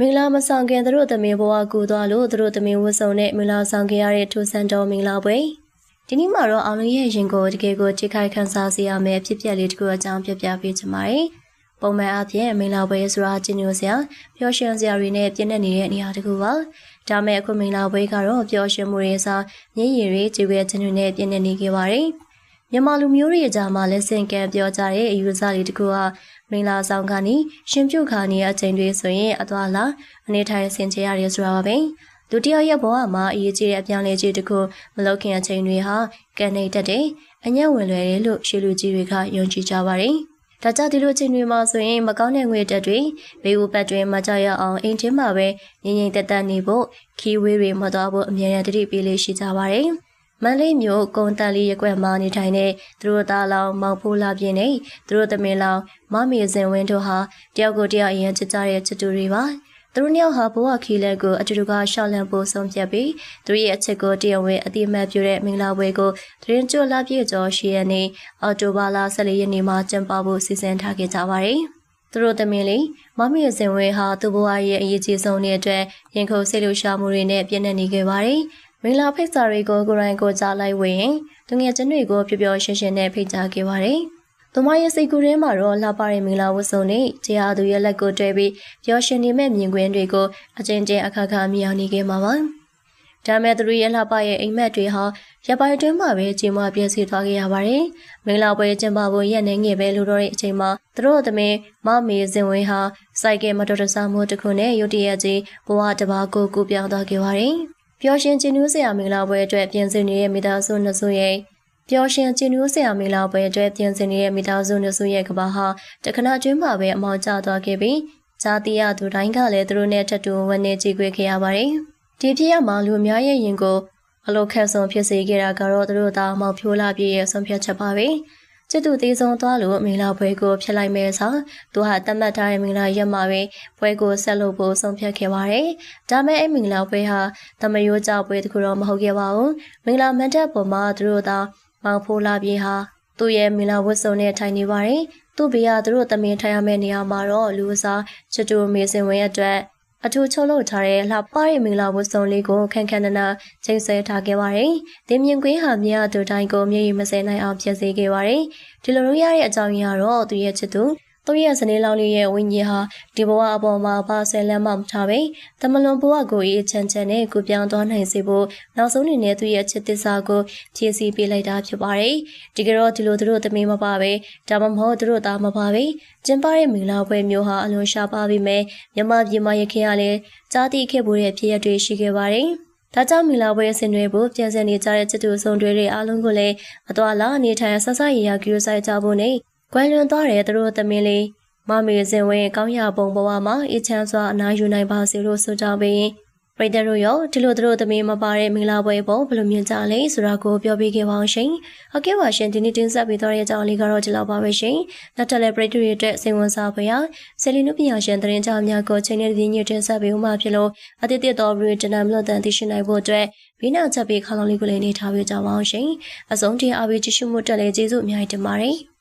မင်္ဂလာမဆောင်ခင်သူတို့သမီးဘဝကူသွားလို့သူတို့သမီးဝတ်စုံနဲ့မင်္ဂလာဆောင်ခဲ့ရတဲ့ထူဆန်တော်မင်္ဂလာပွဲဒီနေ့မှာတော့အောင်လုံးရဲ့ရင်ကိုတကယ်ကိုထိခိုက်ခံစားစေရမယ့်ဖြစ်ပျက်လေးတစ်ခုအကြောင်းပြပြပေးချင်ပါတယ်။ပုံမှန်အပြင်မင်္ဂလာပွဲဆိုတာကျင်းညိုစရာပျော်ရွှင်စရာတွေနဲ့ပြည့်နေနေတဲ့နေရာတစ်ခုပါ။ဒါမဲ့အခုမင်္ဂလာပွဲကတော့ပျော်ရွှင်မှုတွေစားညင်ရည်တွေကြည်ဝဲခြင်းတွေနဲ့ပြည့်နေနေခဲ့ပါတယ်။မြန်မာလူမျိုးတွေကြားမှာလက်ဆင့်ကမ်းပြောကြတဲ့အယူအဆလေးတစ်ခုဟာ မင်္ဂလာဆောင်ခါနီရှင်ပြုတ်ခါနီအချိန်တွေဆိုရင်အသွာလာအနေထိုင်ဆင်ခြင်ရတယ်ဆိုတာပါပဲ။လူတယောက်ရဲ့ဘဝမှာအရေးကြီးတဲ့အပြောင်းလဲခြင်းတစ်ခုမလုပ်ခင်အချိန်တွေဟာကနေတတ်တဲ့အညံ့ဝင်လွယ်တယ်လို့ရှေလူကြီးတွေကယုံကြည်ကြပါတယ်။ဒါကြောင့်ဒီလိုချိန်တွေမှာဆိုရင်မကောင်းတဲ့ငွေတက်တွေဘေးဥပတ်တွေမကြရအောင်အိမ်ချင်းမှာပဲငြိမ်ငြိမ်သက်သက်နေဖို့ခီးဝေးတွေမတော်ဖို့အမြဲတမ်းတတိပေးလေးရှိကြပါတယ်။ မန္တလေးမြို့ကုန်းတန်လေးရက်ွက်မှာနေထိုင်တဲ့သူတို့သားလောင်မောင်ဖိုးလာပြင်းနဲ့သူတို့သမင်လောင်မမီစင်ဝင်းတို့ဟာတယောက်ကိုတယောက်အရင်ချစ်ကြတဲ့ချစ်တူတွေပါသူတို့နှစ်ယောက်ဟာဘဝခီလက်ကိုအတူတူကရှောက်လန့်ဖို့ဆုံးဖြတ်ပြီးသူရဲ့အချစ်ကိုတရားဝင်အတိအမှတ်ပြုတဲ့မင်္ဂလာပွဲကိုသတင်းကြွလာပြည့်ကျော်ရှိရနေအော်တိုဘာလ14ရက်နေ့မှာကျင်းပဖို့စီစဉ်ထားခဲ့ကြပါတယ်။သူတို့သမီးလေးမမီရဲ့စင်ဝဲဟာသူ့ဘဝရဲ့အရေးကြီးဆုံးတဲ့အတွက်ရင်ခုန်စိတ်လှုပ်ရှားမှုတွေနဲ့ပြည့်နေနေခဲ့ပါတယ်။ မင်္ဂလာဖိတ်စာတွေကိုကိုရိုင်းကိုကြားလိုက်ဝင်သူငယ်ချင်းတွေကိုပျော်ပျော်ရွှင်ရွှင်နဲ့ဖိတ်ကြားခဲ့ပါတယ်။သူမရဲ့စိတ်ကူးထဲမှာတော့လှပတဲ့မင်္ဂလာဝတ်စုံနဲ့တရားသူရဲ့လက်ကိုတွဲပြီးပျော်ရွှင်နေမဲ့မြင်ကွင်းတွေကိုအကျဉ်းချင်းအခါခါမြောင်နေခဲ့မှာပါ။ဒါမဲ့သူတို့ရဲ့လှပရဲ့အိမ်မက်တွေဟာရပိုင်တွင်းမှာပဲချိန်မပြည့်စည်သွားခဲ့ရပါတယ်။မင်္ဂလာပွဲကျင်းပဖို့ရက်နေငယ်ပဲလို့တော့တဲ့အချိန်မှာသူတို့သမီးမမေစင်ဝင်းဟာစိုက်ကဲမတော်တဆမှုတစ်ခုနဲ့ရုတ်တရက်ကြီးဘဝတစ်ပါးကိုကူပြောင်းသွားခဲ့ပါတယ်။ ပျော်ရွှင်ကျင်းနူးစရာမင်္ဂလာပွဲအတွက်ပြင်ဆင်နေတဲ့မိသားစုနှစ်စုရဲ့ပျော်ရွှင်ကျင်းနူးစရာမင်္ဂလာပွဲအတွက်ပြင်ဆင်နေတဲ့မိသားစုနှစ်စုရဲ့ကဘာဟာတခဏကျွန်းမှာပဲအမောင်ကျသွားခဲ့ပြီးဇာတိရသူတိုင်းကလည်းသူတို့နဲ့ထပ်တူဝန်နေကြည့်ခွေခဲ့ရပါတယ်။ဒီဖြစ်ရမှာလူအများရဲ့ရင်ကိုအလိုခက်ဆုံးဖြစ်စေခဲ့တာကတော့သူတို့သားမောင်ဖြိုးလာပြည့်ရဲ့ဆုံးဖြတ်ချက်ပါပဲ။ ကျတူသေးဆုံးသွားလို့မင်္ဂလာပွဲကိုဖျက်လိုက်မယ်ဆိုသူဟာတတ်မှတ်ထားတဲ့မင်္ဂလာရက်မှာပဲပွဲကိုဆက်လုပ်ဖို့ဆုံးဖြတ်ခဲ့ပါတယ်။ဒါမဲ့အဲ့မင်္ဂလာပွဲဟာတမယိုးကြပွဲတခုတော့မဟုတ်ခဲ့ပါဘူး။မင်္ဂလာမန်တပ်ပေါ်မှာသူတို့သားမောင်ဖိုးလာပြေဟာသူ့ရဲ့မင်္ဂလာဝတ်စုံနဲ့ထိုင်နေပါတယ်။သူ့ဘေးကသူတို့တမင်ထိုင်ရမယ့်နေရာမှာတော့လူစားချတူမေစင်ဝင်းအတွက် အထူးချုပ်လုပ်ထားတဲ့လှပရဲ့မင်္ဂလာဝတ်စုံလေးကိုခန့်ခန့်နနာချိန်ဆထားခဲ့ပါတယ်။တင်မြင့်ကွင်းဟာမြေအတူတိုင်းကိုမြေရီမစဲနိုင်အောင်ဖြစ်စေခဲ့ပါတယ်။ဒီလိုလုပ်ရတဲ့အကြောင်းရင်းကတော့သူရဲ့ချစ်သူ သူရဲ့ဇနီးလောင်လေးရဲ့ဝိညာဉ်ဟာဒီဘဝအပေါ်မှာပါဆယ်လမ်းမှမထားပဲတမလွန်ဘဝကိုအေးချမ်းချမ်းနဲ့ကိုပြောင်းသွားနိုင်စေဖို့နောက်ဆုံးအနေနဲ့သူရဲ့ချစ်သစ္စာကိုဖြည့်ဆည်းပေးလိုက်တာဖြစ်ပါတယ်ဒီကရောဒီလိုသူတို့သမီးမပါပဲဒါမှမဟုတ်သူတို့သားမပါပဲကျင်းပတဲ့မင်္ဂလာပွဲမျိုးဟာအလွန်ရှားပါပြီမဲ့မြမပြည်မရခင်ကလည်းကြားသိခဲ့ဖို့တဲ့ဖြစ်ရတွေရှိခဲ့ပါတယ်ဒါကြောင့်မီလာပွဲဆင်နွှဲဖို့ပြန်ဆင်နေကြတဲ့ချစ်သူဆုံးတွေတွေအားလုံးကိုလည်းအသွာလာအနေထိုင်ဆဆရရကြိုးစားကြဖို့နဲ့ ကွယ်လွန်သွားတဲ့သူတို့သမီးလေးမမေစင်ဝင်းကောင်းရပုံဘဝမှာအေးချမ်းစွာအနားယူနိုင်ပါစေလို့ဆိုကြပြီးပရိသတ်တို့ရောဒီလိုသူတို့သမီးမပါတဲ့မင်္ဂလာပွဲပုံဘယ်လိုမြင်ကြလဲဆိုတာကိုပြောပြခဲ့ပါအောင်ရှင်။ဟုတ်ကဲ့ပါရှင်ဒီနေ့တင်ဆက်ပေးသွားတဲ့အကြောင်းလေးကတော့ဒီလောက်ပါပဲရှင်။နောက်ထပ်လည်းပရိသတ်တွေအတွက်စိတ်ဝင်စားဖွယ်ရာဆယ်လီနုပညာရှင်သတင်းကြောင်းများကိုချိန်နဲ့ဒီညတင်ဆက်ပေးဦးမှာဖြစ်လို့အတိတ်တော်ဗီဒီယိုတနမ်လို့တန်သိရှိနိုင်ဖို့အတွက်ဘီနာချက်ပေးခေါင်းလုံးလေးကိုလည်းနေထားပေးကြပါအောင်ရှင်။အဆုံးထိအားပေးကြည့်ရှုမှုတက်လည်းကျေးဇူးအများကြီးတင်ပါတယ်။